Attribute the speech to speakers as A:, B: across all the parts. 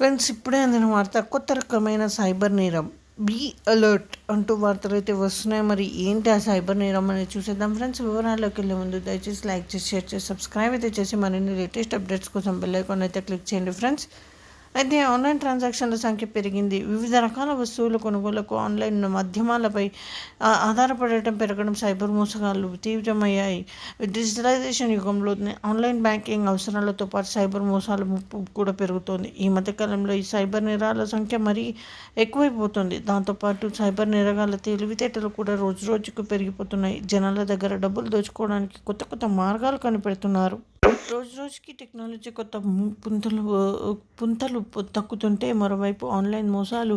A: Friends ఇప్పుడే అందిన వార్త కొత్త రకమైన సైబర్ నేరం. బీ అలర్ట్ అంటూ వార్తలు అయితే వస్తున్నాయి. మరి ఏంటి ఆ సైబర్ నేరం అనేది చూసేద్దాం. ఫ్రెండ్స్ వివరాల్లోకి వెళ్ళే ముందు దయచేసి లైక్ చేసి షేర్ చేసి సబ్స్క్రైబ్ అయితే చేసి మరిన్ని లేటెస్ట్ అప్డేట్స్ కోసం బెల్ ఐకాన్ అయితే క్లిక్ చేయండి ఫ్రెండ్స్. అయితే ఆన్లైన్ ట్రాన్సాక్షన్ల సంఖ్య పెరిగింది. వివిధ రకాల వస్తువుల కొనుగోలుకు ఆన్లైన్ మాధ్యమాలపై ఆధారపడటం పెరగడం సైబర్ మోసగాళ్ళు తీవ్రమయ్యాయి. డిజిటలైజేషన్ యుగంలో ఆన్లైన్ బ్యాంకింగ్ అవసరాలతో పాటు సైబర్ మోసాల ముప్పు కూడా పెరుగుతోంది. ఈ మధ్యకాలంలో ఈ సైబర్ నేరాల సంఖ్య మరీ ఎక్కువైపోతుంది. దాంతోపాటు సైబర్ నేరగాళ్ళ తెలివితేటలు కూడా రోజు రోజుకు పెరిగిపోతున్నాయి. జనాల దగ్గర డబ్బులు దోచుకోవడానికి కొత్త కొత్త మార్గాలు కనిపెడుతున్నారు. రోజు రోజుకి టెక్నాలజీ కొత్త పుంతలు పుంతలు తక్కుతుంటే మరోవైపు ఆన్లైన్ మోసాలు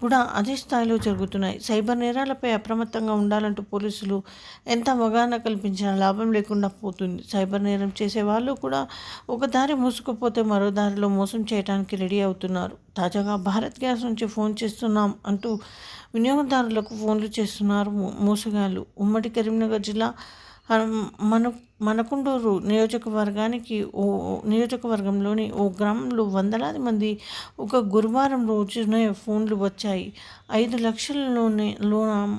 A: కూడా అదే స్థాయిలో జరుగుతున్నాయి. సైబర్ నేరాలపై అప్రమత్తంగా ఉండాలంటూ పోలీసులు ఎంత అవగాహన కల్పించినా లాభం లేకుండా పోతుంది. సైబర్ నేరం చేసే వాళ్ళు కూడా ఒక దారి మూసుకుపోతే మరో దారిలో మోసం చేయడానికి రెడీ అవుతున్నారు. తాజాగా భారత్ గ్యాస్ నుంచి ఫోన్ చేస్తున్నాం అంటూ వినియోగదారులకు ఫోన్లు చేస్తున్నారు మోసగాళ్ళు ఉమ్మడి కరీంనగర్ జిల్లా హం- మన మనకుండూరు నియోజకవర్గానికి ఓ నియోజకవర్గంలోని ఓ గ్రామంలో వందలాది మంది ఒక గురువారం రోజునే ఫోన్లు వచ్చాయి. ఐదు లక్షల లోనే లోన్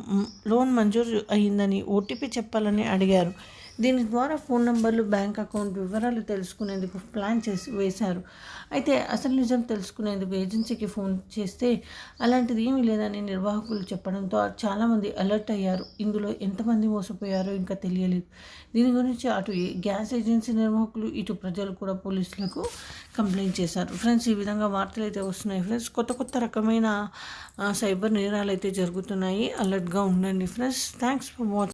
A: లోన్ మంజూరు అయిందని ఓటీపీ చెప్పాలని అడిగారు. దీని ద్వారా ఫోన్ నంబర్లు బ్యాంక్ అకౌంట్ వివరాలు తెలుసుకునేందుకు ప్లాన్ చేసి వేశారు. అయితే అసలు నిజం తెలుసుకునేందుకు ఏజెన్సీకి ఫోన్ చేస్తే అలాంటిది ఏమీ లేదని నిర్వాహకులు చెప్పడంతో చాలామంది అలర్ట్ అయ్యారు. ఇందులో ఎంతమంది మోసపోయారో ఇంకా తెలియలేదు. దీని గురించి అటు గ్యాస్ ఏజెన్సీ నిర్వాహకులు ఇటు ప్రజలు కూడా పోలీసులకు కంప్లైంట్ చేశారు. ఫ్రెండ్స్ ఈ విధంగా వార్తలు అయితే వస్తున్నాయి ఫ్రెండ్స్. కొత్త కొత్త రకమైన సైబర్ నేరాలు అయితే జరుగుతున్నాయి. అలర్ట్గా ఉండండి ఫ్రెండ్స్. Thanks for watching